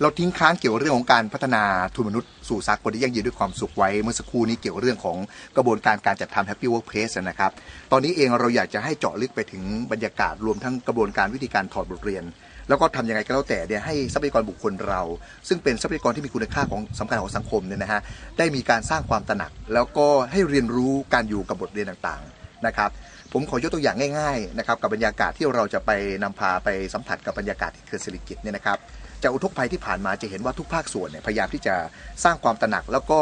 เราทิ้งค้างเกี่ยวกับเรื่องของการพัฒนาทุนมนุษย์สู่สากลที่ยั่งยืนด้วยความสุขไว้ เมื่อสักครู่นี้เกี่ยวกับเรื่องของกระบวนการการจัดทำ Happy Workplace นะครับ ตอนนี้เองเราอยากจะให้เจาะลึกไปถึงบรรยากาศรวมทั้งกระบวนการวิธีการถอดบทเรียน แล้วก็ทำยังไงก็แล้วแต่เนี่ยให้ทรัพยากรบุคคลเรา ซึ่งเป็นทรัพยากรที่มีคุณค่าของสำคัญของสังคมเนี่ยนะฮะได้มีการสร้างความตระหนัก แล้วก็ให้เรียนรู้การอยู่กับบทเรียนต่างๆนะครับผมขอยกตัวอย่างง่ายๆนะครับกับบรรยากาศที่เราจะไปนำพาไปสัมผัสกับบรรยากาศที่เขื่อนสิริกิตเนี่ยนะครับ จากอุทกภัยที่ผ่านมาจะเห็นว่าทุกภาคส่วนเนี่ยพยายามที่จะสร้างความตระหนักแล้วก็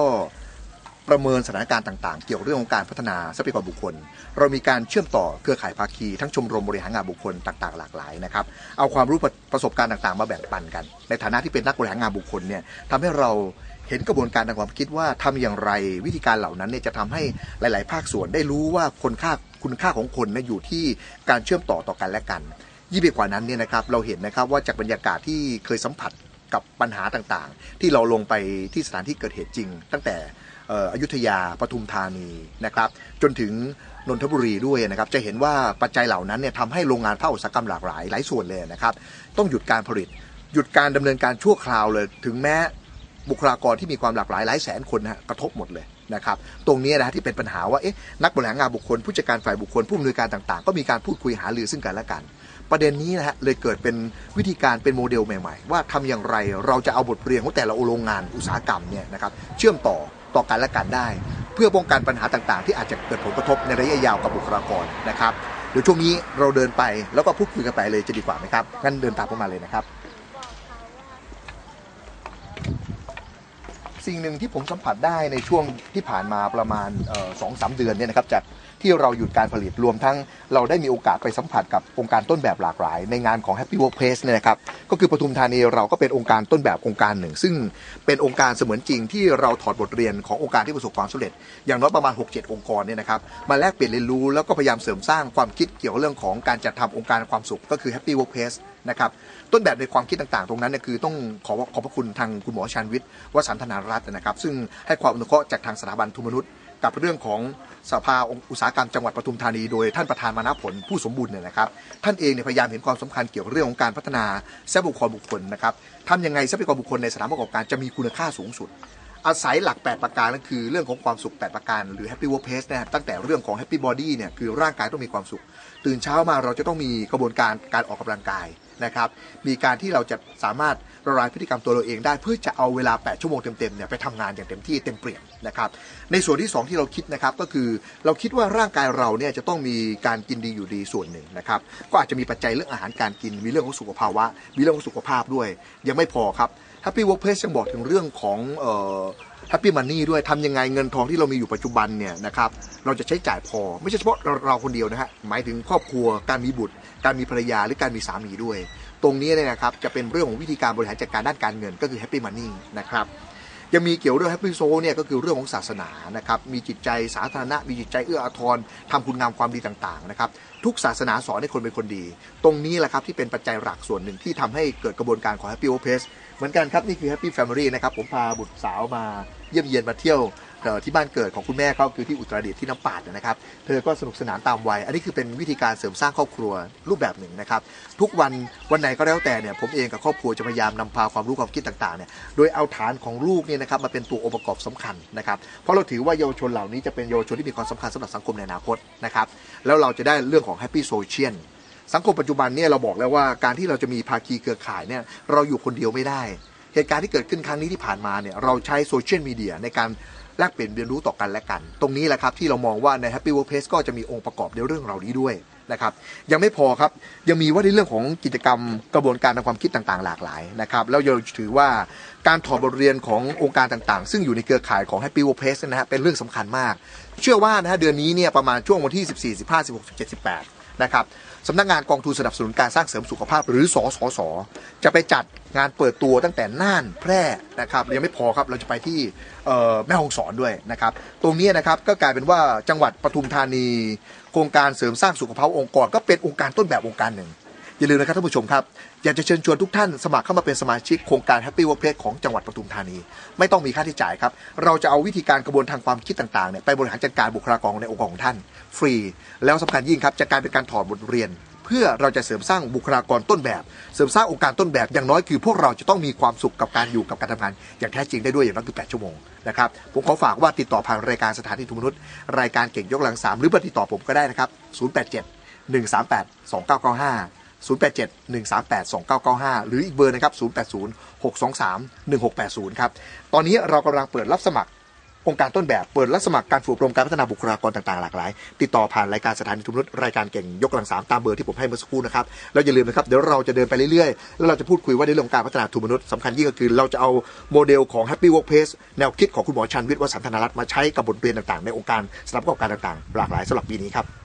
ประเมินสถานการณ์ต่างๆ เกี่ยวกับเรื่องของการพัฒนาทรัพยากรบุคคล เรามีการเชื่อมต่อเครือข่ายภาคี ทั้งชมรมบริหารงานบุคคลต่างๆ หลากหลายนะครับเอาความรู้ประสบการณ์ต่างๆ มาแบ่งปันกัน ในฐานะที่เป็นนักบริหารงานบุคคลเนี่ยทำให้เราเห็นกระบวนการทางความคิดว่าทำอย่างไรวิธีการเหล่านั้นเนี่ยจะทำให้หลาย ๆ ภาคส่วนได้รู้ว่าคนค่าคุณค่าของคนเนี่ยอยู่ที่การเชื่อมต่อต่อกันและกัน ยิ่งไปกว่านั้นเนี่ยนะครับเราเห็นนะครับว่าจากบรรยากาศที่เคยสัมผัสกับปัญหาต่างๆ ที่เราลงไปที่สถานที่เกิดเหตุจริง ตั้งแต่อยุธยาปทุมธานีนะครับ จนถึงนนทบุรีด้วยนะครับ จะเห็นว่าปัจจัยเหล่านั้นเนี่ยทำให้โรงงานภาคอุตสาหกรรมหลากหลายหลายส่วนเลยนะครับ ต้องหยุดการผลิต หยุดการดำเนินการชั่วคราวเลย ถึงแม้บุคลากรที่มีความหลากหลายหลายแสนคนนะกระทบหมดเลย นะครับตรงนี้นะฮะที่เป็นปัญหาว่าเอ๊ะนักบริหารงานบุคคลผู้จัดการฝ่ายบุคคลผู้อำนวยการต่างๆ ก็มีการพูดคุยหารือซึ่งกันและกัน ประเด็นนี้นะฮะเลยเกิดเป็นวิธีการเป็นโมเดลใหม่ๆ ว่าทำอย่างไรเราจะเอาบทเรียนของแต่ละโรงงานอุตสาหกรรมเนี่ยนะครับเชื่อมต่อต่อกันและกันได้ เพื่อป้องกันปัญหาต่างๆ ที่อาจจะเกิดผลกระทบในระยะยาวกับบุคลากรนะครับเดี๋ยวช่วงนี้เราเดินไปแล้วก็พูดคุยกันไปเลยจะดีกว่าไหมครับงั้นเดินตามผมมาเลยนะครับ สิ่งหนึ่งที่ผมสัมผัสได้ในช่วงที่ผ่านมาประมาณสองสามเดือนเนี่ยนะครับจากที่เราหยุดการผลิตรวมทั้งเราได้มีโอกาสไปสัมผัสกับองค์การต้นแบบหลากหลาย ในงานของ Happy Workplace เนี่ยนะครับก็คือปทุมธานีเราก็เป็นองค์การต้นแบบองค์การหนึ่ง ซึ่งเป็นองค์การเสมือนจริงที่เราถอดบทเรียนขององค์การที่ประสบความสำเร็จ อย่างน้อยประมาณ 6-7 องค์กรเนี่ยนะครับมาแลกเปลี่ยนเรียนรู้แล้วก็พยายามเสริมสร้างความคิดเกี่ยวกับเรื่องของการจัดทำองค์การความสุขก็คือ Happy Workplace นะครับต้นแบบในความคิดต่างๆ ตรงนั้นเนี่ยคือต้องขอขอบพระคุณทางคุณหมอชานวิทย์วสันทนารัตน์นะครับ ซึ่งให้ความอนุเคราะห์จากทางสถาบันทุมนุษย์ กับเรื่องของสภาอุตสาหกรรมจังหวัดปทุมธานีโดยท่านประธานมานะผลผู้สมบูรณ์เนี่ยนะครับ ท่านเองเนี่ยพยายามเห็นความสำคัญเกี่ยวกับเรื่องของการพัฒนาทรัพยากรบุคคลนะครับทำยังไงทรัพยากรบุคคลในสถานประกอบการจะมีคุณค่าสูงสุดอาศัยหลัก 8 ประการนั่นคือเรื่องของความสุข 8 ประการ หรือ Happy Workplace นะฮะตั้งแต่เรื่องของ Happy Body เนี่ยคือร่างกายต้องมีความสุข ตื่นเช้ามาเราจะต้องมีกระบวนการการออกกำลังกายนะครับ มีการที่เราจะสามารถละลายพฤติกรรมตัวเราเองได้เพื่อจะเอาเวลา 8 ชั่วโมงเต็มๆเนี่ยไปทำงานอย่างเต็มที่เต็มเปี่ยมนะครับ ในส่วนที่ 2 ที่เราคิดนะครับก็คือเราคิดว่าร่างกายเราเนี่ยจะต้องมีการกินดีอยู่ดีส่วนหนึ่งนะครับ ก็อาจจะมีปัจจัยเรื่องอาหารการกิน มีเรื่องของสุขภาวะ มีเรื่องของสุขภาพด้วย ยังไม่พอครับ Happy Workplace ยังบอกถึงเรื่องของ แฮปปี้มันนี่ด้วยทำยังไงเงินทองที่เรามีอยู่ปัจจุบันเนี่ยนะครับเราจะใช้จ่ายพอไม่ใช่เฉพาะเราเราคนเดียวนะฮะหมายถึงครอบครัวการมีบุตร การมีภรรยาหรือการมีสามีด้วย ตรงนี้เนี่ยนะครับจะเป็นเรื่องของวิธีการบริหารจัดการด้านการเงินก็คือแฮปปี้มันนี่นะครับยังมีเกี่ยวเรื่องแฮปปี้โซเนี่ยก็คือเรื่องของศาสนานะครับมีจิตใจสาธารณะ มีจิตใจเอื้ออาทรทำคุณงามความดีต่างๆนะครับทุกศาสนาสอนให้คนเป็นคนดี ตรงนี้แหละครับที่เป็นปัจจัยหลักส่วนหนึ่งที่ทำให้เกิดกระบวนการของ Happy Workplace เหมือนกันครับนี่คือ Happy Family นะครับผมพาบุตรสาวมาเยี่ยมเยียนมาเที่ยวที่บ้านเกิดของคุณแม่เขาคือที่อุตรดิตถ์ที่น้ำปาดนะครับ เธอก็สนุกสนานตามวัย อันนี้คือเป็นวิธีการเสริมสร้างครอบครัวรูปแบบหนึ่งนะครับ ทุกวันวันไหนก็แล้วแต่เนี่ยผมเองกับครอบครัวจะพยายามนำพาความรู้ความคิดต่างๆเนี่ยโดยเอาฐานของลูกเนี่ยนะครับมาเป็นตัวองค์ประกอบสำคัญนะครับ เพราะเราถือว่าเยาวชนเหล่านี้จะเป็นเยาวชนที่มีความสำคัญสำหรับสังคมในอนาคตนะครับ แล้วเราจะได้เรื่องของ Happy Social สังคมปัจจุบันเนี่ยเราบอกแล้วว่าการที่เราจะมีภาคีเครือข่ายเนี่ยเราอยู่คนเดียวไม่ได้ เหตุการณ์ที่เกิดขึ้นครั้งนี้ที่ผ่านมาเนี่ยเราใช้โซเชียลมีเดียในการแลกเปลี่ยนเรียนรู้ต่อกันและกัน ตรงนี้แหละครับที่เรามองว่าใน Happy Workplace ก็จะมีองค์ประกอบในเรื่องเหล่านี้ด้วยนะครับยังไม่พอครับยังมีว่าในเรื่องของกิจกรรมกระบวนการทางความคิดต่างๆ หลากหลายนะครับแล้วเราถือว่าการถอดบทเรียนขององค์การต่างๆ ซึ่งอยู่ในเครือข่ายของ Happy Workplace นะฮะเป็นเรื่องสำคัญมาก เชื่อว่านะฮะเดือนนี้เนี่ยประมาณช่วงวันที่ 14 15 16 17 18นะครับ สำนักงานกองทุนสนับสนุนการสร้างเสริมสุขภาพ หรือสสสจะไปจัดงานเปิดตัวตั้งแต่น่านแพร่นะครับยังไม่พอครับเราจะไปที่แม่ฮ่องสอนด้วยนะครับ ตรงนี้นะครับก็กลายเป็นว่าจังหวัดปทุมธานี โครงการเสริมสร้างสุขภาพองค์กรก็เป็นองค์การต้นแบบองค์การหนึ่ง อย่าลืมนะครับท่านผู้ชมครับ อยากจะเชิญชวนทุกท่านสมัครเข้ามาเป็นสมาชิกโครงการ Happy Workplace ของจังหวัดปทุมธานี ไม่ต้องมีค่าใช้จ่ายครับ เราจะเอาวิธีการกระบวนทางความคิดต่างๆเนี่ยไปบริหารจัดการบุคลากรในองค์กรของท่าน ฟรี แล้วสำคัญยิ่งครับจะกลายเป็นการถอดบทเรียน เพื่อเราจะเสริมสร้างบุคลากรต้นแบบ เสริมสร้างองค์การต้นแบบอย่างน้อยคือ พวกเราจะต้องมีความสุขกับการอยู่กับการทำงาน อย่างแท้จริงได้ด้วยอย่างน้อยคือ8ชั่วโมงนะครับผมขอฝากว่าติดต่อผ่านรายการสถานีทุนมนุษย์ รายการเก่งยกกำลังสามหรือติดต่อผมก็ได้นะครับ087 138 2995 087 138 2995 หรืออีกเบอร์นะครับ 080 623 1680 ครับ ตอนนี้เรากำลังเปิดรับสมัครองค์การต้นแบบเปิดรับสมัครการฝึกอบรมการพัฒนาบุคลากรต่างๆหลากหลาย ติดต่อผ่านรายการสถานีทุนมนุษย์รายการเก่งยกกำลังสามตามเบอร์ที่ผมให้เมื่อสักครู่นะครับแล้วอย่าลืมนะครับเดี๋ยวเราจะเดินไปเรื่อยๆ แล้วเราจะพูดคุยว่าในเรื่องการพัฒนาทุนมนุษย์สำคัญยิ่งก็คือ เราจะเอาโมเดลของ Happy Workplace แนวคิดของคุณหมอชันวิทย์วสันธนรัตน์มาใช้กับบทเรียนต่างๆ ในองค์การสถานประกอบการต่างๆ หลากหลายสำหรับปีนี้ครับ